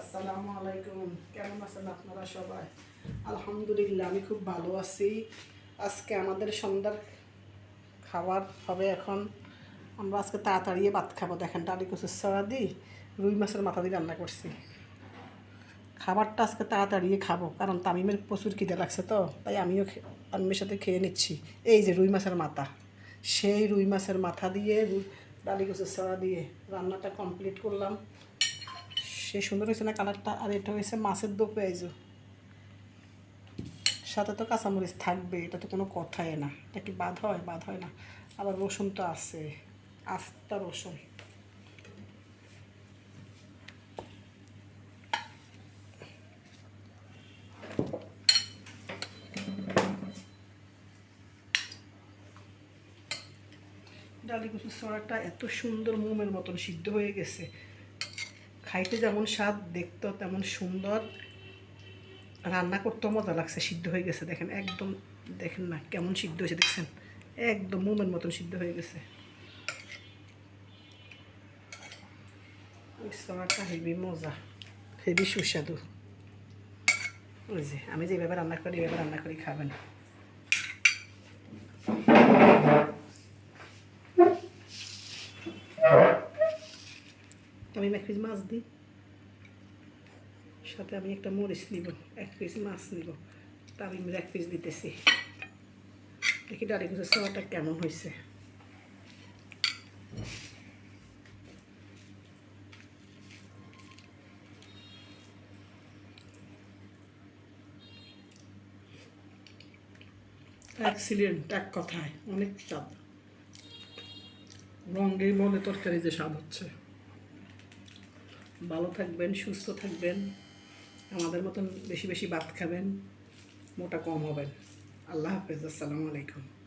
আসসালামু আলাইকুম। কেমন আছেন আপনারা সবাই? আলহামদুলিল্লাহ, আমি খুব ভালো আছি। আজকে আমাদের সন্ধ্যার খাবার হবে এখন। আমরা আজকে তাড়াতাড়ি ভাত খাব। দেখেন ডালি কচুর সরা দিই রুই মাছের মাথা দিয়ে রান্না করছি। খাবারটা আজকে তাড়াতাড়ি খাব, কারণ তামিমের প্রচুর খিদে লাগছে তো, তাই আমিও তামিমের সাথে খেয়ে নিচ্ছি। এই যে রুই মাছের মাথা, সেই রুই মাছের মাথা দিয়ে ডালি কচুর সরা দিয়ে রান্নাটা কমপ্লিট করলাম। সে সুন্দর হয়েছে না কালারটা? আর এটা হয়েছে মাছের দো পেঁয়াজু সাথে তো কাঁচামরিচ থাকবে, এটা তো কোনো কথাই না। এটা কি বাদ হয়? বাদ হয় না। আবার রসুন তো আছে। আস্তা রসুন। ডালি কচুর সরাটা এত সুন্দর মোমের মতন সিদ্ধ হয়ে গেছে। খাইতে যেমন স্বাদ, দেখতেও তেমন সুন্দর। রান্না করতেও মজা লাগছে, সিদ্ধ হয়ে গেছে। দেখেন, একদম দেখেন না, কেমন সিদ্ধ হয়েছে, দেখছেন? একদম মোমের মতন সিদ্ধ হয়ে গেছে। হেভি মজা হেভি সুস্বাদু। ওই যে, আমি যেভাবে রান্না করি, এভাবে রান্না করি, খাবেন। আমি এক পিস মাছ দিই, সাথে আমি একটা মরিচ নিব, এক পিস মাছ নিব তা আমি এক পিস দিতেছি। দেখি ডালি গুছের খাওয়াটা কেমন হয়েছে। এক্সিলেন্ট এক কথায়, অনেক স্বাদ রঙেই বলে তরকারি যে স্বাদ হচ্ছে। ভালো থাকবেন, সুস্থ থাকবেন, আমাদের মতন বেশি বেশি ভাত খাবেন, মোটা কম হবেন। আল্লাহ হাফেজ, আসসালামু আলাইকুম।